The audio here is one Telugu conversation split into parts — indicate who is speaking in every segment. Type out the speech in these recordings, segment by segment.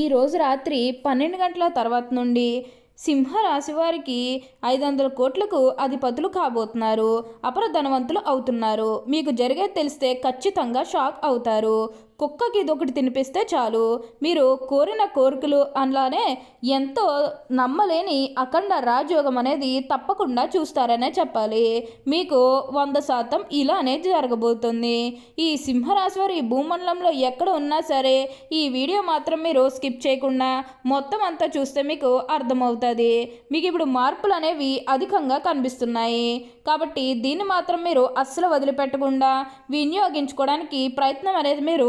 Speaker 1: ఈరోజు రాత్రి పన్నెండు గంటల తర్వాత నుండి సింహరాశి వారికి ఐదు వందల కోట్లకు అధిపతులు కాబోతున్నారు. అపర ధనవంతులు అవుతున్నారు. మీకు జరిగేది తెలిస్తే ఖచ్చితంగా షాక్ అవుతారు. కుక్కకి ఇదొకటి తినిపిస్తే చాలు. మీరు కోరిన కోరికలు అలానే ఎంతో నమ్మలేని అఖండ రాజయోగం అనేది తప్పకుండా చూస్తారనే చెప్పాలి. మీకు వంద శాతం ఇలానే జరగబోతుంది. ఈ సింహరాశ్వరి ఈ భూమండలంలో ఎక్కడ ఉన్నా సరే ఈ వీడియో మాత్రం మీరు స్కిప్ చేయకుండా మొత్తం అంతా చూస్తే మీకు అర్థమవుతుంది. మీకు ఇప్పుడు మార్పులు అనేవి అధికంగా కనిపిస్తున్నాయి. కాబట్టి దీన్ని మాత్రం మీరు అస్సలు వదిలిపెట్టకుండా వినియోగించుకోవడానికి ప్రయత్నం అనేది మీరు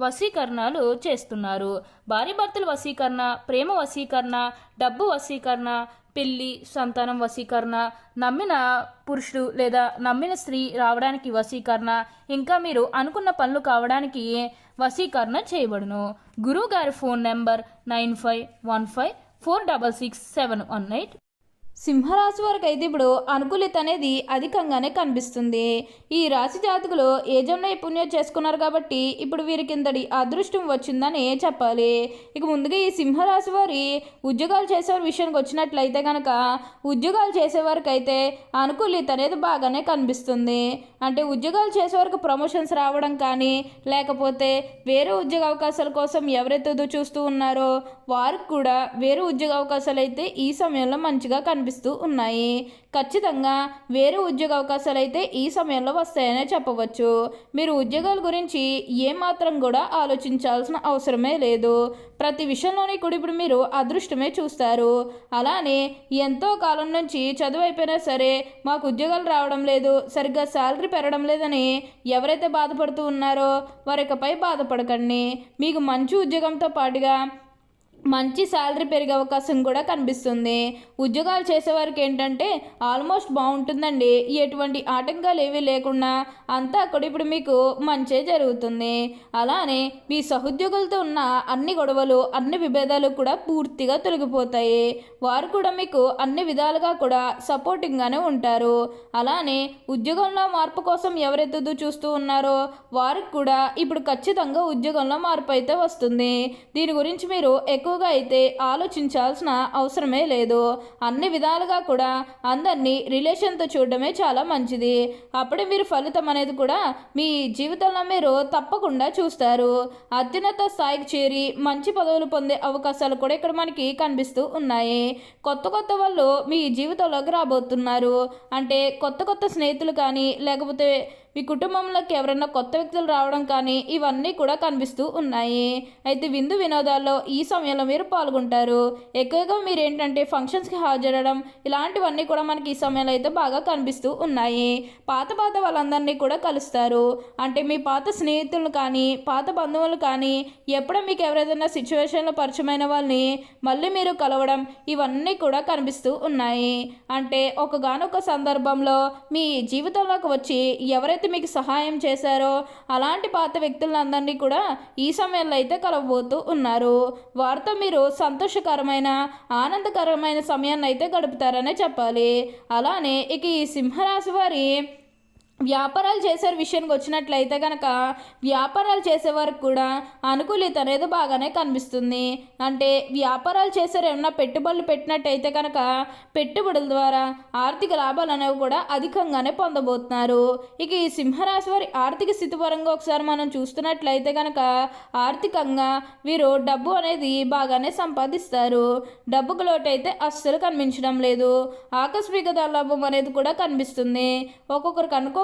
Speaker 1: వశీకరణాలు చేస్తున్నారు. భార్యభర్తల వశీకరణ ప్రేమ వశీకరణ డబ్బు వశీకరణ పెళ్ళి సంతానం వశీకరణ నమ్మిన పురుషుడు లేదా నమ్మిన స్త్రీ రావడానికి వశీకరణ ఇంకా మీరు అనుకున్న పనులు కావడానికి వశీకరణ చేయబడును. గురువు గారి phone number nine five one five four double six seven one eight సింహరాశి వారికి అయితే ఇప్పుడు అనుకూలిత అనేది అధికంగానే కనిపిస్తుంది. ఈ రాశి జాతకులు ఏజం నైపుణ్యం చేసుకున్నారు కాబట్టి ఇప్పుడు వీరికి ఇంతటి అదృష్టం వచ్చిందని చెప్పాలి. ఇక ముందుగా ఈ సింహరాశి వారి ఉద్యోగాలు చేసేవారి విషయానికి వచ్చినట్లయితే కనుక ఉద్యోగాలు చేసేవారికి అయితే అనుకూలిత అనేది బాగానే కనిపిస్తుంది. అంటే ఉద్యోగాలు చేసేవారికి ప్రమోషన్స్ రావడం కానీ లేకపోతే వేరే ఉద్యోగ అవకాశాల కోసం ఎవరైతే చూస్తూ ఉన్నారో వారికి కూడా వేరే ఉద్యోగ అవకాశాలు అయితే ఈ సమయంలో మంచిగా కనిపిస్తూ ఉన్నాయి. ఖచ్చితంగా వేరే ఉద్యోగ అవకాశాలు అయితే ఈ సమయంలో వస్తాయనే చెప్పవచ్చు. మీరు ఉద్యోగాల గురించి ఏమాత్రం కూడా ఆలోచించాల్సిన అవసరమే లేదు. ప్రతి విషయంలోని కూడా ఇప్పుడు మీరు అదృష్టమే చూస్తారు. అలానే ఎంతో కాలం నుంచి చదువు అయిపోయినా సరే మాకు ఉద్యోగాలు రావడం లేదు సరిగ్గా శాలరీ పెరగడం లేదని ఎవరైతే బాధపడుతూ ఉన్నారో వారికపై బాధపడకండి. మీకు మంచి ఉద్యోగంతో పాటుగా మంచి శాలరీ పెరిగే అవకాశం కూడా కనిపిస్తుంది. ఉద్యోగాలు చేసేవారికి ఏంటంటే ఆల్మోస్ట్ బాగుంటుందండి. ఎటువంటి ఆటంకాలు ఏవీ లేకుండా అంతా అక్కడ ఇప్పుడు మీకు మంచే జరుగుతుంది. అలానే మీ సహోద్యోగులతో ఉన్న అన్ని గొడవలు అన్ని విభేదాలు కూడా పూర్తిగా తొలగిపోతాయి. వారు కూడా మీకు అన్ని విధాలుగా కూడా సపోర్టింగ్గానే ఉంటారు. అలానే ఉద్యోగంలో మార్పు కోసం ఎవరైతే చూస్తూ ఉన్నారో వారికి కూడా ఇప్పుడు ఖచ్చితంగా ఉద్యోగంలో మార్పు అయితే వస్తుంది. దీని గురించి మీరు ఎక్కువ ఎక్కువగా అయితే ఆలోచించాల్సిన అవసరమే లేదు. అన్ని విధాలుగా కూడా అందరినీ రిలేషన్తో చూడడమే చాలా మంచిది. అప్పుడే మీరు ఫలితం అనేది కూడా మీ జీవితంలో మీరు తప్పకుండా చూస్తారు. అత్యున్నత స్థాయికి చేరి మంచి పదవులు పొందే అవకాశాలు కూడా ఇక్కడ మనకి కనిపిస్తూ ఉన్నాయి. కొత్త కొత్త వాళ్ళు మీ జీవితంలోకి రాబోతున్నారు. అంటే కొత్త కొత్త స్నేహితులు కానీ లేకపోతే మీ కుటుంబంలోకి ఎవరైనా కొత్త వ్యక్తులు రావడం కానీ ఇవన్నీ కూడా కనిపిస్తూ ఉన్నాయి. అయితే విందు వినోదాల్లో ఈ సమయంలో మీరు పాల్గొంటారు. ఎక్కువగా మీరు ఏంటంటే ఫంక్షన్స్కి హాజరడం ఇలాంటివన్నీ కూడా మనకి ఈ సమయంలో అయితే బాగా కనిపిస్తూ ఉన్నాయి. పాత పాత వాళ్ళందరినీ కూడా కలుస్తారు. అంటే మీ పాత స్నేహితులు కానీ పాత బంధువులు కానీ ఎప్పుడో మీకు ఎవరైనా సిచ్యువేషన్లో పరిచయమైన వాళ్ళని మళ్ళీ మీరు కలవడం ఇవన్నీ కూడా కనిపిస్తూ ఉన్నాయి. అంటే ఒకగానొక సందర్భంలో మీ జీవితంలోకి వచ్చి ఎవరైతే ఎవరైతే మీకు సహాయం చేశారో అలాంటి పాత వ్యక్తులందరినీ కూడా ఈ సమయంలో అయితే కలవబోతూ ఉన్నారు. వారితో మీరు సంతోషకరమైన ఆనందకరమైన సమయాన్ని అయితే గడుపుతారనే చెప్పాలి. అలానే ఇక ఈ సింహరాశి వారి వ్యాపారాలు చేసే విషయానికి వచ్చినట్లయితే కనుక వ్యాపారాలు చేసేవారికి కూడా అనుకూలిత అనేది బాగానే కనిపిస్తుంది. అంటే వ్యాపారాలు చేసారు ఏమన్నా పెట్టుబడులు పెట్టినట్టయితే కనుక పెట్టుబడుల ద్వారా ఆర్థిక లాభాలు అనేవి కూడా అధికంగానే పొందబోతున్నారు. ఇక ఈ సింహరాశి వారి ఆర్థిక స్థితి పరంగా ఒకసారి మనం చూస్తున్నట్లయితే కనుక ఆర్థికంగా వీరు డబ్బు అనేది బాగానే సంపాదిస్తారు. డబ్బుకు లోటు అయితే అస్సలు కనిపించడం లేదు. ఆకస్మిక లాభం అనేది కూడా కనిపిస్తుంది. ఒక్కొక్కరికి అనుకో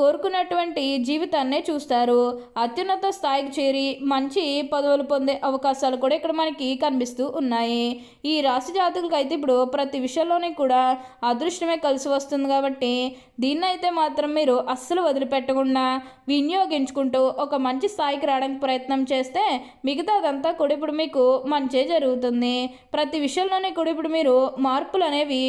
Speaker 1: కోరుకున్నటువంటి జీవితాన్నే చూస్తారు. అత్యున్నత స్థాయికి చేరి మంచి పదవులు పొందే అవకాశాలు కూడా ఇక్కడ మనకి కనిపిస్తూ ఉన్నాయి. ఈ రాశి జాతకులకు అయితే ఇప్పుడు ప్రతి విషయంలోనే కూడా అదృష్టమే కలిసి వస్తుంది కాబట్టి దీన్నైతే మాత్రం మీరు అస్సలు వదిలిపెట్టకుండా వినియోగించుకుంటూ ఒక మంచి స్థాయికి రావడానికి ప్రయత్నం చేస్తే మిగతాదంతా కూడా ఇప్పుడు మీకు మంచే జరుగుతుంది. ప్రతి విషయంలోనే కూడా ఇప్పుడు మీరు మార్పులు అనేవి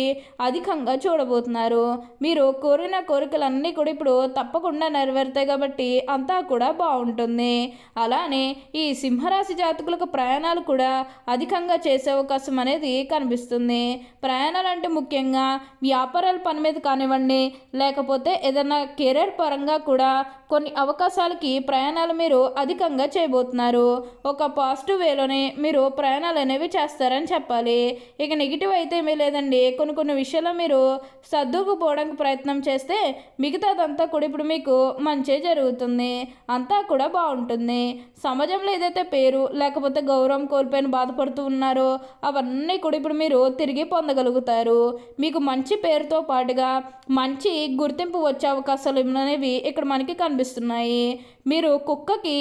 Speaker 1: అధికంగా చూడబోతున్నారు. మీరు కోరిన కోరికలన్నీ కూడా ఇప్పుడు తప్పకుండా నెరవేరుతాయి కాబట్టి అంతా కూడా బాగుంటుంది. అలానే ఈ సింహరాశి జాతకులకు ప్రయాణాలు కూడా అధికంగా చేసే అవకాశం అనేది కనిపిస్తుంది. ప్రయాణాలు అంటే ముఖ్యంగా వ్యాపారాల పని మీద కానివ్వండి లేకపోతే ఏదైనా కెరీర్ పరంగా కూడా కొన్ని అవకాశాలకి ప్రయాణాలు మీరు అధికంగా చేయబోతున్నారు. ఒక పాజిటివ్ వేలోనే మీరు ప్రయాణాలు అనేవి చేస్తారని చెప్పాలి. ఇక నెగిటివ్ అయితే ఏమీ లేదండి. కొన్ని కొన్ని విషయాల్లో మీరు సర్దుకుపోవడానికి ప్రయత్నం చేస్తే మిగతాదంతా కూడా ఇప్పుడు మీకు మంచి జరుగుతుంది. అంతా కూడా బాగుంటుంది. సమాజంలో ఏదైతే పేరు లేకపోతే గౌరవం కోల్పోయిన బాధపడుతూ ఉన్నారో అవన్నీ కూడా ఇప్పుడు మీరు తిరిగి పొందగలుగుతారు. మీకు మంచి పేరుతో పాటుగా మంచి గుర్తింపు వచ్చే అవకాశాలు అనేవి ఇక్కడ మనకి కనిపిస్తున్నాయి. మీరు కుక్కకి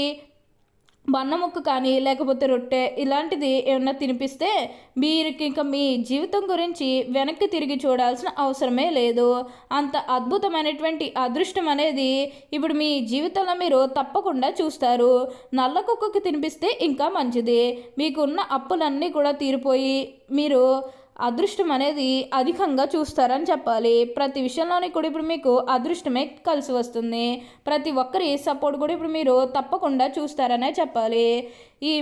Speaker 1: బన్న ముక్క కానీ లేకపోతే రొట్టె ఇలాంటిది ఏమన్నా తినిపిస్తే మీరికి ఇంకా మీ జీవితం గురించి వెనక్కి తిరిగి చూడాల్సిన అవసరమే లేదు. అంత అద్భుతమైనటువంటి అదృష్టం అనేది ఇప్పుడు మీ జీవితంలో మీరు తప్పకుండా చూస్తారు. నల్ల కుక్కకి తినిపిస్తే ఇంకా మంచిది. మీకున్న అప్పులన్నీ కూడా తీరిపోయి మీరు అదృష్టం అనేది అధికంగా చూస్తారని చెప్పాలి. ప్రతి విషయంలోని కూడా ఇప్పుడు మీకు అదృష్టమే కలిసి వస్తుంది. ప్రతి ఒక్కరి సపోర్ట్ కూడా ఇప్పుడు మీరు తప్పకుండా చూస్తారనే చెప్పాలి. ఈ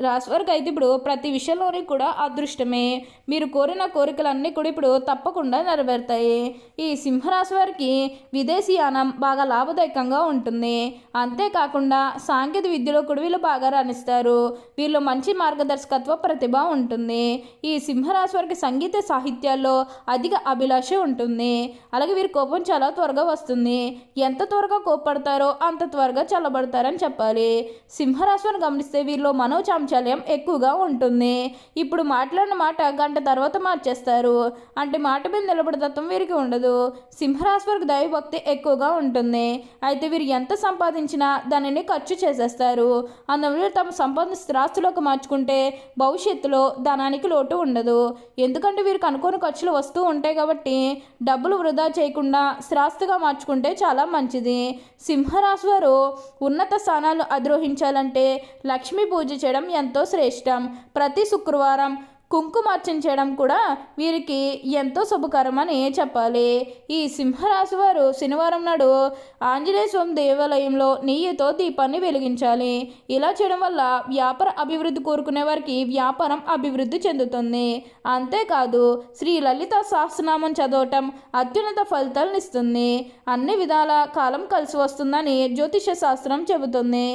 Speaker 1: రాశి వారికి అయితే ఇప్పుడు ప్రతి విషయంలోని కూడా అదృష్టమే. మీరు కోరిన కోరికలన్నీ కూడా ఇప్పుడు తప్పకుండా నెరవేరుతాయి. ఈ సింహరాశి వారికి విదేశీయానం బాగా లాభదాయకంగా ఉంటుంది. అంతేకాకుండా సాంకేతిక విద్యలో కూడా వీళ్ళు బాగా రాణిస్తారు. వీళ్ళు మంచి మార్గదర్శకత్వ ప్రతిభ ఉంటుంది. ఈ సింహరాశి వారికి సంగీత సాహిత్యాల్లో అధిక అభిలాష ఉంటుంది. అలాగే వీరి కోపం చాలా త్వరగా వస్తుంది. ఎంత త్వరగా కోపడతారో అంత త్వరగా చల్లబడతారని చెప్పాలి. సింహరాశిని గమనిస్తే వీరిలో మనోచాం చాంచల్యం ఎక్కువగా ఉంటుంది. ఇప్పుడు మాట్లాడిన మాట గంట తర్వాత మార్చేస్తారు. అంటే మాట మీద నిలబడి తత్వం వీరికి ఉండదు. సింహరాశి వారికి దైవభక్తి ఎక్కువగా ఉంటుంది. అయితే వీరు ఎంత సంపాదించినా దానిని ఖర్చు చేసేస్తారు. అందువల్ల తమ సంపాదన స్థిరాస్తులోకి మార్చుకుంటే భవిష్యత్తులో ధనానికి లోటు ఉండదు. ఎందుకంటే వీరికి అనుకోని ఖర్చులు వస్తూ ఉంటాయి కాబట్టి డబ్బులు వృధా చేయకుండా స్థిరాస్తిగా మార్చుకుంటే చాలా మంచిది. సింహరాశి వారు ఉన్నత స్థానాలు అధిరోహించాలంటే లక్ష్మీ పూజ చేయడం ఎంతో శ్రేష్టం. ప్రతి శుక్రవారం కుంకుమార్చన చేయడం కూడా వీరికి ఎంతో శుభకరం అని చెప్పాలి. ఈ సింహరాశి వారు శనివారం నాడు ఆంజనేయ స్వామి దేవాలయంలో నెయ్యితో దీపాన్ని వెలిగించాలి. ఇలా చేయడం వల్ల వ్యాపార అభివృద్ధి కోరుకునే వారికి వ్యాపారం అభివృద్ధి చెందుతుంది. అంతేకాదు శ్రీ లలిత సహస్రనామం చదవటం అత్యున్నత ఫలితాలను ఇస్తుంది. అన్ని విధాల కాలం కలిసి వస్తుందని జ్యోతిష శాస్త్రం చెబుతుంది.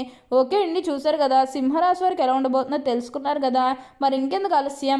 Speaker 1: ఓకే అండి చూసారు కదా సింహరాశి వారికి ఎలా ఉండబోతుందో తెలుసుకున్నారు కదా. మరి ఇంకెందుకు ఆలస్యం?